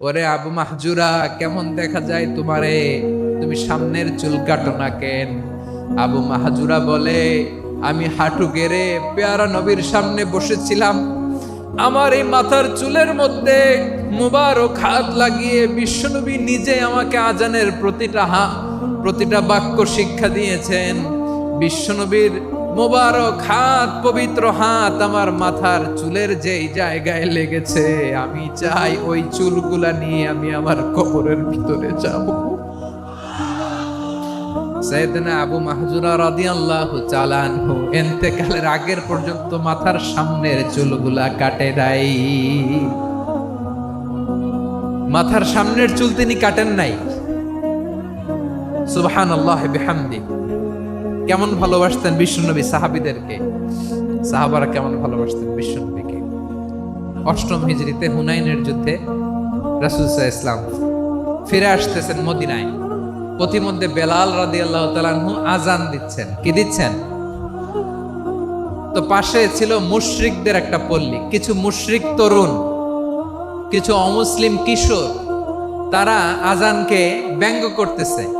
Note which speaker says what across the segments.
Speaker 1: ওরে আবু মাহজুরা, কেমন দেখা যায় তোমারে? তুমি সামনের চুল কাটো না কেন? আবু মাহজুরা বলে, আমি হাঁটু গেড়ে পেয়ারা নবীর সামনে বসেছিলাম। আমার এই মাথার চুলের মধ্যে মুবারক হাত লাগিয়ে বিশ্বনবী নিজে আমাকে আজানের প্রতিটা হা, প্রতিটা বাক্য শিক্ষা দিয়েছেন। বিশ্বনবীর মোবারক হাত, পবিত্র হাত আমার মাথার চুলের যেই জায়গায় লেগেছে, আমি চাই ওই চুলগুলা নিয়ে আমি আমার কবরের ভিতরে যাব। সৈয়দনা আবু মাহজুরা রাদিয়াল্লাহু তাআলা আনহু ইন্তেকালের আগের পর্যন্ত মাথার সামনের চুলগুলা কাটে নাই। মাথার সামনের চুল তিনি কাটেন নাই। সুবহানাল্লাহ বিহামদি কেমন ভালোবাসতেন বিশ্বনবী সাহাবিদেরকে? সাহাবারা কেমন ভালোবাসতেন বিশ্বনবীকে? অষ্টম হিজরিতে হুনাইনের যুদ্ধে রাসুলসাহ ইসলাম ফিরে আসতেছেন মদিনায়। প্রতিমধ্যে বেলাল রাদি আল্লাহ তালানহু আজান দিচ্ছেন। কি দিচ্ছেন? তো পাশে ছিল মুশরিকদের একটা পল্লী। কিছু মুশরিক তরুণ, কিছু অমুসলিম কিশোর, তারা আজানকে ব্যঙ্গ করতেছে।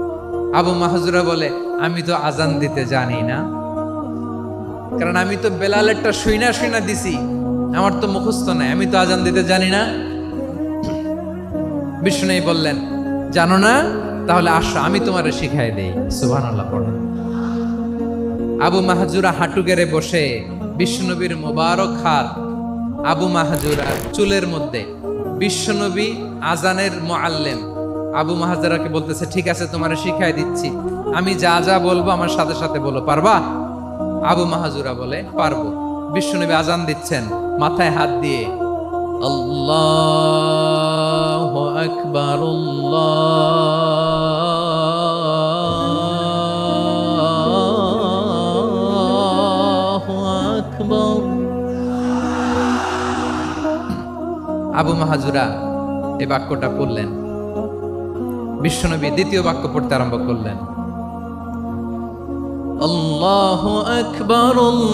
Speaker 1: আবু মাহজুরা বলে, আমি তো আজান দিতে জানি না। কারণ আমি তো বেলালেরটা শুইনা শুইনা দিছি। আমার তো মুখস্থ নাই, আমি তো আজান দিতে জানি না। বিষ্ণু বললেন, জানো না? তাহলে আসো, আমি তোমারে শিখাই দেই। সুবহান পড়ো আবু মাহাজুরা হাঁটু গেড়ে বসে বিশ্বনবীর মোবারক হাত আবু মাহাজুরার চুলের মধ্যে। বিশ্বনবী আজানের মোয়াল্লেম আবু মাহাজারাকে বলতেছে, ঠিক আছে, তোমারে শিখাই দিচ্ছি। আমি যা যা বলব আমার সাথে সাথে বলো, পারবা? আবু মাহাজুরা বলে, পারব। বিশ্বনবী আজান দিচ্ছেন, মাথায় হাত দিয়ে, আল্লাহ আকবার আবু মাহাজুরা এই বাক্যটা পড়লেন। বিশ্বনবী দ্বিতীয় বাক্য পড়তে আরম্ভ করলেন। আল্লাহ আকবর আবু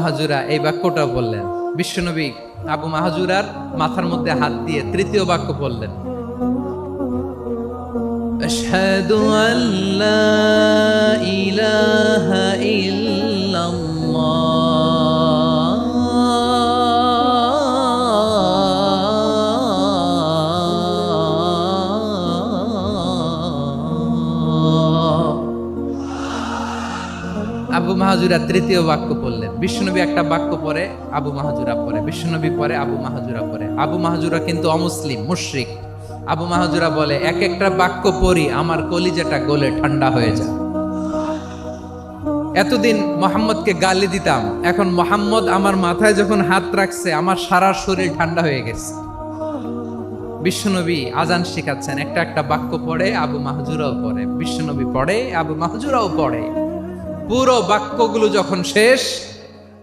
Speaker 1: মাহাজুরা এই বাক্যটা বললেন বিশ্বনবী আবু মাহাজুরার মাথার মধ্যে হাত দিয়ে তৃতীয় বাক্য বললেন أشهد أن لا إله إلا الله আবু মাহাজুরা তৃতীয় বাক্য পড়লেন বিশ্বনবী একটা বাক্য পরে আবু মাহাজুরা পরে বিশ্বনবী পরে আবু মাহাজুরা পরে আবু মাহাজুরা কিন্তু অমুসলিম, মুশরিক। আবু মাহাজুরা বলে, এক একটা বাক্য পড়ি, আমার কলিজাটা গলে ঠান্ডা হয়ে যায়। এতদিন মোহাম্মদকে গালি দিতাম, এখন মোহাম্মদ আমার মাথায় যখন হাত রাখছে, আমার সারা শরীর ঠান্ডা হয়ে গেছে। বিশ্বনবী আজান শেখাচ্ছেন, একটা একটা বাক্য পড়ে, আবু মাহজুরাও পড়ে। বিশ্বনবী পড়ে, আবু মাহজুরাও পড়ে। পুরো বাক্যগুলো যখন শেষ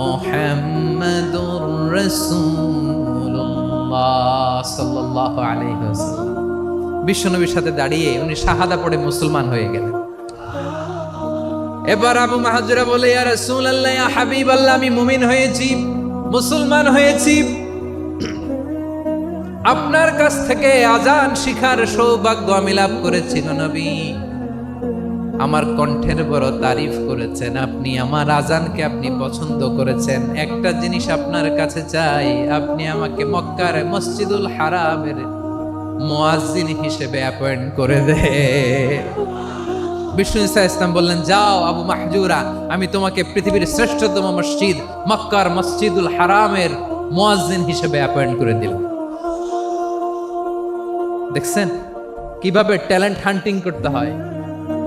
Speaker 1: মুহাম্মাদুর রাসূলুল্লাহ সাল্লাল্লাহু আলাইহি ওয়াসাল্লাম। বিশ্বনবীর সাথে দাঁড়িয়ে উনি শাহাদা পড়ে মুসলমান হয়ে গেলেন। এবার আবু মাহাজুরা বলে, ইয়া রাসূলুল্লাহ, ইয়া হাবিবাল্লাহ, আমি মুমিন হয়েছি, মুসলমান হয়েছি। আপনার কাছ থেকে আজান শিখার সৌভাগ্য আমি লাভ করেছি নবী। আমার কণ্ঠের বড় তারিফ করেছেন। আপনি আমার আজানকে আপনি পছন্দ করেছেন। একটা জিনিস আপনার কাছে চাই। আপনি আমাকে মক্কার মসজিদুল হারামের মুয়াজ্জিন হিসেবে অ্যাপয়েন্ট করে দে। বিষ্ণু ইসা ইসলাম বললেন, যাও আবু মাহজুরা, আমি তোমাকে পৃথিবীর শ্রেষ্ঠতম মসজিদ মক্কার মসজিদুল হারামের মুয়াজ্জিন হিসেবে অ্যাপয়েন্ট করে দিলাম। দেখছেন? কীভাবে ট্যালেন্ট হান্টিং করতে হয়?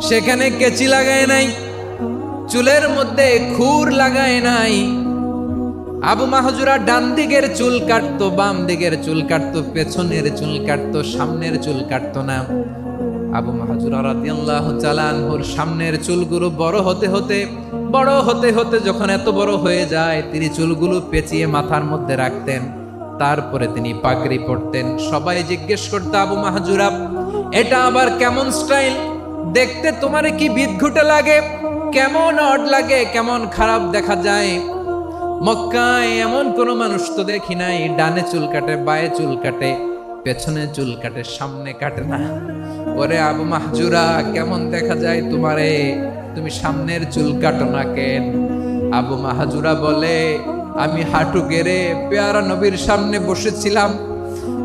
Speaker 1: সেখানে কেচি লাগায় নাই, চুলের মধ্যে খুর লাগায় নাই। আবু মাহজুরা ডান দিকের চুল কাটতো, বাম দিকের চুল কাটতো, পেছনের চুল কাটতো, সামনের চুল কাটতো না। আবু মাহজুরা রাদিয়াল্লাহু তাআলা আনহুর সামনের চুলগুলো বড় হতে হতে, বড় হতে হতে যখন এত বড় হয়ে যায়, তিনি চুলগুলো পেঁচিয়ে মাথার মধ্যে রাখতেন। তারপরে তিনি পাগড়ি পরতেন। সবাই জিজ্ঞেস করতো, আবু মাহজুরা, এটা আবার কেমন স্টাইল? দেখতে তোমারে কি বিদঘুটে লাগে? কেমন অড লাগে, কেমন খারাপ দেখা যায়? মক্কায় এমন কোনো মানুষ তো দেখি নাই, ডানে চুল কাটে, বায়ে চুল কাটে, পেছনে চুল কাটে, সামনে কাটে না। ওরে আবু মাহজুরা, কেমন দেখা যায় তোমারে? তুমি সামনের চুল কাটো না কেন? আবু মাহাজুরা বলে, আমি হাঁটু গেড়ে পেয়ারা নবীর সামনে বসেছিলাম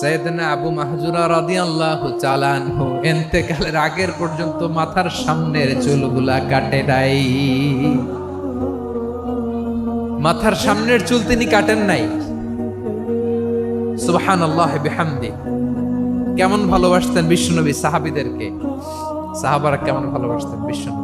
Speaker 1: সৈয়দনা আবু মাহজুরা রাদিয়াল্লাহু তাআলা আনহু ইন্তেকালের আগের পর্যন্ত মাথার সামনের চুলগুলা কাটে নাই। মাথার সামনের চুল তিনি কাটেন নাই। সুবহানাল্লাহ বিহামদি। কেমন ভালোবাসতেন বিশ্বনবী সাহাবিদেরকে। সাহাবারা কেমন ভালোবাসতেন বিশ্বনবীকে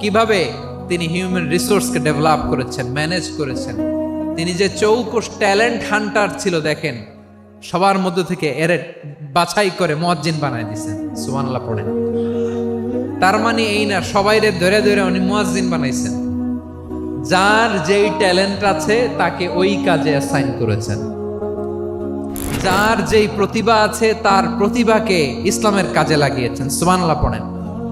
Speaker 1: কীভাবে তিনি হিউম্যান রিসোর্সকে ডেভেলপ করেছেন ম্যানেজ করেছেন? তিনি যে চৌকোষ ট্যালেন্ট হান্টার ছিল, দেখেন, সবার মধ্যে থেকে এর বাছাই করে মুয়াজ্জিন বানায় দিছেন সুবহানাল্লাহ পড়েন। তার মানে এই না সবাইরে ধরে ধরে উনি মুয়াজ্জিন বানাইছেন। যার যেই ট্যালেন্ট আছে, তাকে ওই কাজে অ্যাসাইন করেছেন। যার যেই প্রতিভা আছে, তার প্রতিভাকে ইসলামের কাজে লাগিয়েছেন, সুবহানাল্লাহ পড়েন।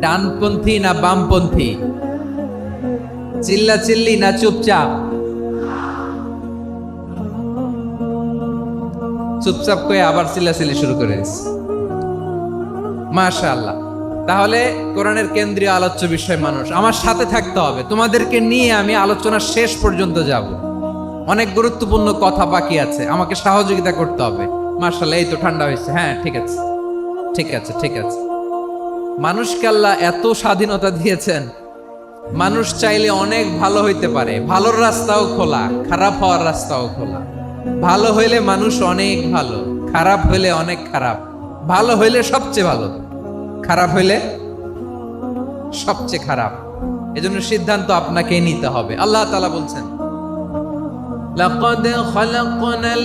Speaker 1: ডানপন্থী না বামপন্থী? চিল্লা চিল্লি না চুপচাপ? চুপচাপ করে আবার চিল্লাচিল্লি শুরু করে দিচ্ছে মাশাআল্লাহ। তাহলে কোরআনের কেন্দ্রীয় আলোচ্য বিষয় মানুষ, আমার সাথে থাকতে হবে। তোমাদেরকে নিয়ে আমি আলোচনা শেষ পর্যন্ত যাব। অনেক গুরুত্বপূর্ণ কথা বাকি আছে, আমাকে সহযোগিতা করতে হবে। মাশাআল্লাহ, এই তো ঠান্ডা হয়েছে। হ্যাঁ ঠিক আছে। ঠিক আছে ঠিক আছে। মানুষকে আল্লাহ এত স্বাধীনতা দিয়েছেন। মানুষ চাইলে অনেক ভালো হইতে পারে। ভালোর রাস্তাও খোলা, খারাপ হওয়ার রাস্তাও খোলা। ভালো হইলে মানুষ অনেক ভালো, খারাপ হইলে অনেক খারাপ। ভালো হইলে সবচেয়ে ভালো, খারাপ হইলে সবচেয়ে খারাপ। এজন্য সিদ্ধান্ত আপনাকে নিতে হবে। আল্লাহ তালা বলছেন, লাকদ খলাকনাল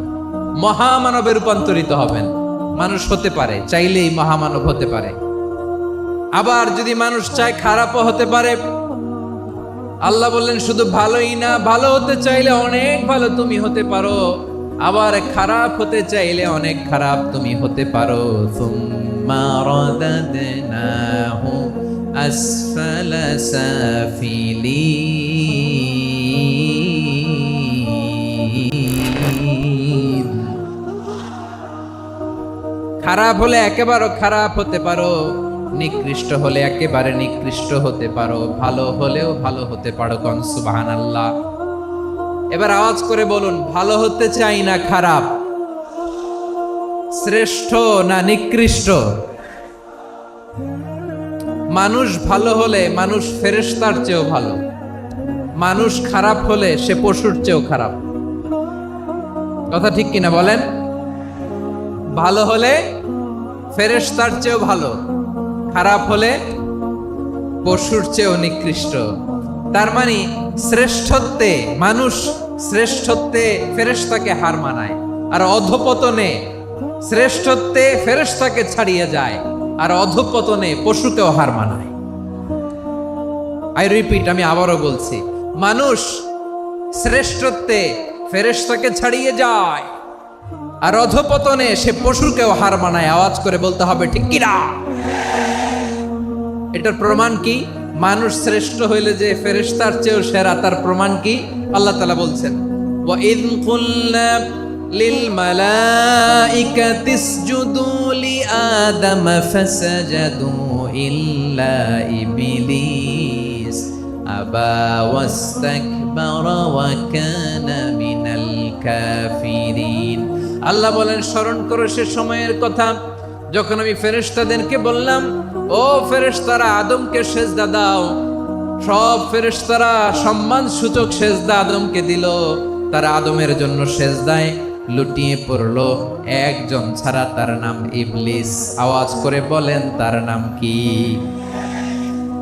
Speaker 1: মহামানবে রূপান্তরিত হবেন। মানুষ হতে পারে, চাইলেই মহামানব হতে পারে। আবার যদি মানুষ চায় খারাপও হতে পারে, আল্লাহ বললেন, শুধু ভালোই না, ভালো হতে চাইলে অনেক ভালো তুমি হতে পারো। আবার খারাপ হতে চাইলে অনেক খারাপ তুমি হতে পারো। আসফালা সাফিলিন খারাপ হলে একেবারে খারাপ হতে পারো। নিকৃষ্ট হলে একেবারে নিকৃষ্ট হতে পারো। ভালো হলেও ভালো হতে পারো কন, সুবহানাল্লাহ। এবার আওয়াজ করে বলুন, ভালো হতে চাই না খারাপ? শ্রেষ্ঠ না নিকৃষ্ট? মানুষ ভালো হলে মানুষ ফেরেশতার চেয়েও ভালো। মানুষ খারাপ হলে সে পশুর চেয়েও খারাপ। কথা ঠিক কিনা বলেন? ভালো হলে ফেরেশতার চেয়েও ভালো। খারাপ হলে পশুর চেয়েও নিকৃষ্ট। তার মানে শ্রেষ্ঠত্বে মানুষ শ্রেষ্ঠত্বে ফেরেশতাকে হার মানায়, আর অধপতনে শ্রেষ্ঠত্বে ফেরেশতাকে ছাড়িয়ে যায়, আর অধপতনে পশুকেও হার মানায়। আই রিপিট আমি আবারও বলছি, মানুষ শ্রেষ্ঠত্বে ফেরেশতাকে ছাড়িয়ে যায় আর অধপতনে সে পশুকেও হার মানায় আওয়াজ করে বলতে হবে ঠিক কিনা এটার প্রমাণ কি মানুষ শ্রেষ্ঠ হইলে যে ফেরেশতার চেয়েও সেরা তার প্রমাণ কি আল্লাহ তালা বলছেন وَإِذْ قُلْنَا لِلْمَلَائِكَةِ اسْجُدُوا لِآدَمَ فَسَجَدُوا إِلَّا إِبْلِيسَ أَبَى وَاسْتَكْبَرَ وَكَانَ مِنَ الْكَافِرِينَ আল্লাহ বলেন, স্মরণ করো সে সময়ের কথা। যখন আমি ফেরেশতাদেরকে বললাম, ও ফেরেশতারা, আদমকে সেজদা দাও। সব ফেরেশতারা সম্মান সূচক সেজদা আদমকে দিল। তারা আদমের জন্য সেজদায় লুটিয়ে পড়ল। একজন ছাড়া তার নাম ইবলিস। আওয়াজ করে বলেন, তার নাম কি?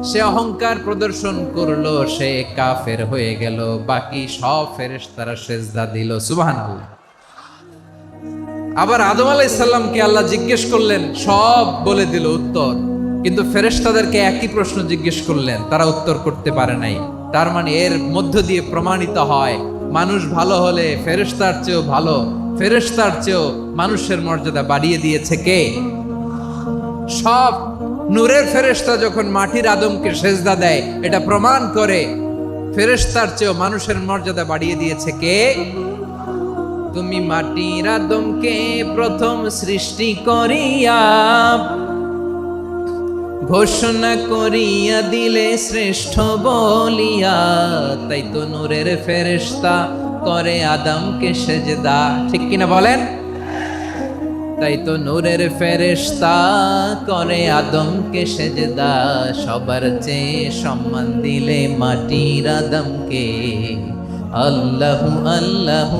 Speaker 1: সে অহংকার প্রদর্শন করল, সে কাফের হয়ে গেল। বাকি সব ফেরেশতারা সেজদা দিল। সুবহানাল্লাহ। আবার আদম আলাইসাল্লামকে আল্লাহ জিজ্ঞেস করলেন, সব বলে দিল উত্তর। কিন্তু ফেরেশতাদেরকে একই প্রশ্ন জিজ্ঞেস করলেন, তারা উত্তর করতে পারে নাই। তার মানে এর মধ্য দিয়ে প্রমাণিত হয়, মানুষ ভালো হলে ফেরেশতার চেয়েও ভালো, ফেরেশতার চেয়েও মানুষের মর্যাদা বাড়িয়ে দিয়েছে কে? সব নূরের ফেরেশতা যখন মাটির আদমকে সেজদা দেয়, এটা প্রমাণ করে ফেরেশতার চেয়েও মানুষের মর্যাদা বাড়িয়ে দিয়েছে কে? তুমি মাটির আদমকে প্রথম সৃষ্টি করিয়া ঘোষণা করিয়া দিলে শ্রেষ্ঠ বলিয়া, তাই তো নূরের ফেরেশতা করে আদমকে সেজদা। ঠিক কিনা বলেন? তাই তো নূরের ফেরেশতা করে আদমকে সেজদা। সবার চেয়ে সম্মান দিলে মাটির আদমকে। আল্লাহু আল্লাহু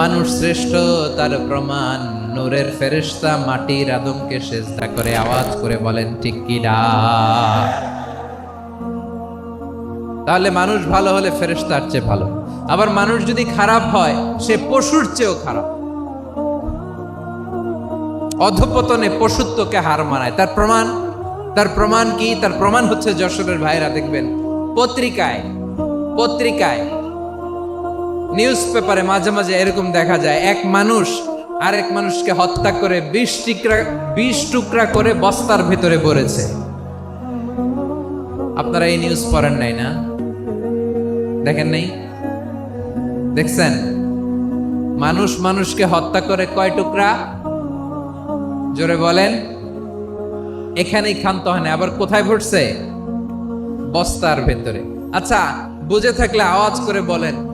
Speaker 1: মানুষ শ্রেষ্ঠ, তার প্রমাণ নূরের ফেরেশতা মাটির আদমকে সেজদা করে আওয়াজ করে বলেন, ঠিক কিনা তাহলে মানুষ ভালো হলে ফেরেশতার চেয়ে ভালো। আবার মানুষ যদি খারাপ হয়, সে পশুর চেয়েও খারাপ। অধপতনে পশুত্বকে হার মানায়। তার প্রমাণ তার প্রমাণ কি? তার প্রমাণ হচ্ছে যশোরের ভাইরা দেখবেন, পত্রিকায় পত্রিকায় নিউজ পেপারে মাঝে মাঝে এরকম দেখা যায়, এক মানুষ আরেক মানুষকে হত্যা করে বিশ টুকরা বিশ টুকরা করে বস্তার ভেতরে পড়েছে আপনারা এই নিউজ পড়েন নাই না? দেখেন নাই? দেখছেন? মানুষ মানুষকে হত্যা করে কয় টুকরা? জোরে বলেন। এখানেই ক্ষান্ত হয় না, আবার কোথায় ঘটছে বস্তার ভেতরে। আচ্ছা বুঝে থাকলে আওয়াজ করে বলেন।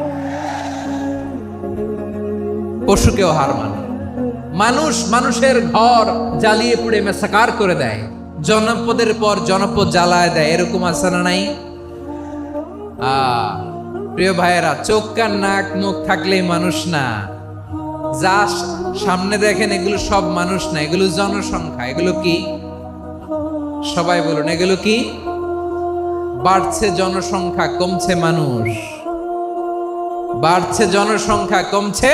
Speaker 1: পশুকেও হার মানে। মানুষ মানুষের ঘর জ্বালিয়ে পুড়ে মেসাকার করে দেয়। জনপদের পর জনপদ জ্বালায় দেয়, এরকম আছে না নাই? প্রিয় ভাইয়েরা, চোখ কান নাক মুখ থাকলেই মানুষ না। যা সামনে দেখেন, এগুলো সব মানুষ না। এগুলো জনসংখ্যা। এগুলো কি? সবাই বলুন, এগুলো কি? বাড়ছে জনসংখ্যা, কমছে মানুষ। বাড়ছে জনসংখ্যা, কমছে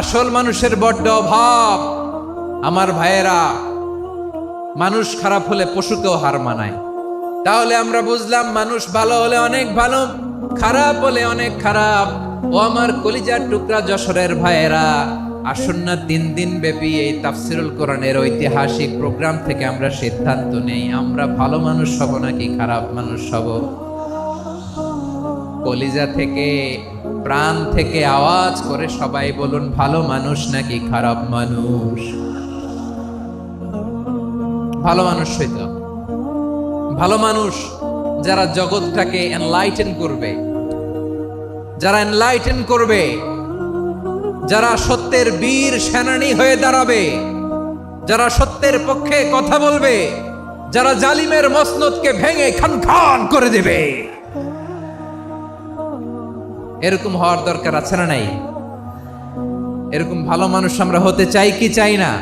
Speaker 1: আসল মানুষের বড্ড অভাব। আমার ভাইয়েরা, মানুষ খারাপ হলে পশুকেও হার মানায়। তাহলে আমরা বুঝলাম মানুষ ভালো হলে অনেক ভালো, খারাপ হলে অনেক খারাপ। ও আমার কলিজার টুকরা যশোরের ভাইয়েরা, আসন্ন না তিন দিন ব্যাপী এই তাফসিরুল কোরআনের ঐতিহাসিক প্রোগ্রাম থেকে আমরা সিদ্ধান্ত নেই, আমরা ভালো মানুষ হব নাকি খারাপ মানুষ হব। কলিজা থেকে প্রাণ থেকে আওয়াজ করে সবাই বলুন, ভালো মানুষ নাকি খারাপ মানুষ? ভালো মানুষ হইতে ভালো মানুষ যারা জগৎটাকে এনলাইটেন করবে, যারা এনলাইটেন করবে, যারা সত্যের বীর সেনানী হয়ে দাঁড়াবে, যারা সত্যের পক্ষে কথা বলবে, যারা জালিমের মসনদকে ভেঙে খান খান করে দেবে। এরকম হওয়ার দরকার আছে না নাই? এরকম ভালো মানুষ আমরা হতে চাই কি চাই না?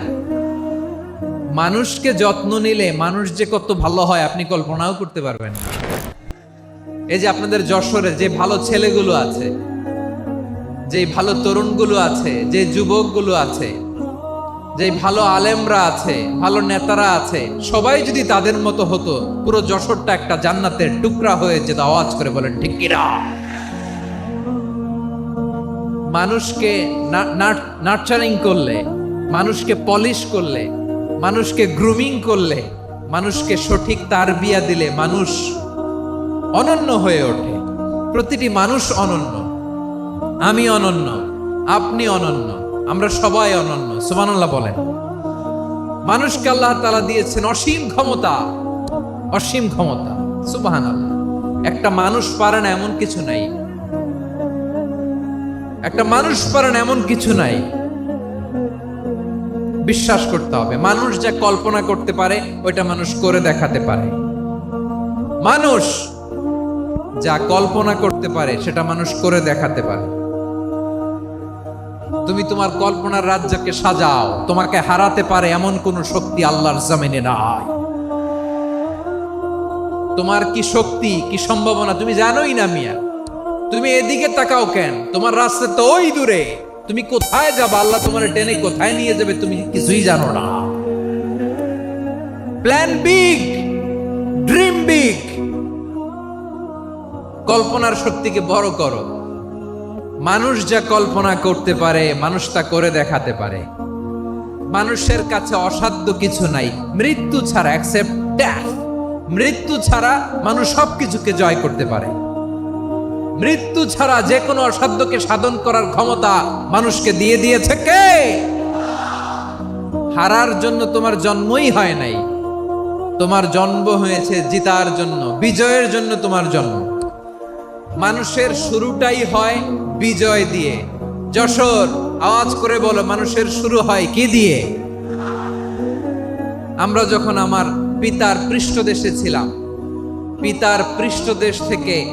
Speaker 1: মানুষকে যত্ন নিলে মানুষ যে কত ভালো হয় আপনি কল্পনাও করতে পারবেন এই যে আপনাদের যশোরে যে ভালো ছেলেগুলো আছে, যে ভালো তরুণগুলো আছে, যে যুবকগুলো আছে, যে ভালো আলেমরা আছে, ভালো নেতারা আছে, সবাই যদি তাদের মতো হতো, পুরো যশোরটা একটা জান্নাতের টুকরা হয়ে যেত, আওয়াজ করে বলেন, ঠিক কিনা? মানুষকে নার্চারিং করলে, মানুষকে পলিশ করলে, মানুষকে গ্রুমিং করলে, মানুষকে সঠিক তারবিয়া দিলে মানুষ অনন্য হয়ে ওঠে। প্রতিটি মানুষ অনন্য। আমি অনন্য, আপনি অনন্য, আমরা সবাই অনন্য, সুবহানাল্লাহ বলেন। মানুষকে আল্লাহ তালা দিয়েছেন অসীম ক্ষমতা অসীম ক্ষমতা, সুবহানাল্লাহ। একটা মানুষ পারে না এমন কিছু নাই। একটা মানুষ পারে না এমন কিছু নাই। বিশ্বাস করতে হবে। মানুষ যা কল্পনা করতে পারে, ওইটা মানুষ করে দেখাতে পারে। মানুষ যা কল্পনা করতে পারে, সেটা মানুষ করে দেখাতে পারে। তুমি তোমার কল্পনার রাজ্যকে সাজাও। তোমাকে হারাতে পারে এমন কোন শক্তি আল্লাহর জামিনে নাই। তোমার কি শক্তি, কি সম্ভাবনা? তুমি জানোই না মিয়া। তুমি এদিকে তাকাও কেন? তোমার রাস্তা তো ওই দূরে। তুমি কোথায় যাবে? আল্লাহ তোমার টেনে কোথায় নিয়ে যাবে তুমি কিছুই জানো না। প্ল্যান বিগ ড্রিম বিগ কল্পনার শক্তিকে বড় করো। মানুষ যা কল্পনা করতে পারে, মানুষ তা করে দেখাতে পারে। মানুষের কাছে অসাধ্য কিছু নাই। মৃত্যু ছাড়া অ্যাকসেপ্ট মৃত্যু ছাড়া মানুষ সবকিছুকে জয় করতে পারে। মৃত্যু ছাড়া যে কোনো অসাধ্যকে সাধন করার ক্ষমতা মানুষকে দিয়ে দিয়েছে কে? হারার জন্য তোমার জন্মই হয় নাই। তোমার জন্ম হয়েছে জিতার জন্য, বিজয়ের জন্য তোমার জন্ম। মানুষের শুরুটাই হয় বিজয় দিয়ে। যশোর, আওয়াজ করে বলো, মানুষের শুরু হয় কি দিয়ে? আমরা যখন আমার পিতার পৃষ্ঠদেশে ছিলাম, পিতার পৃষ্ঠদেশ থেকে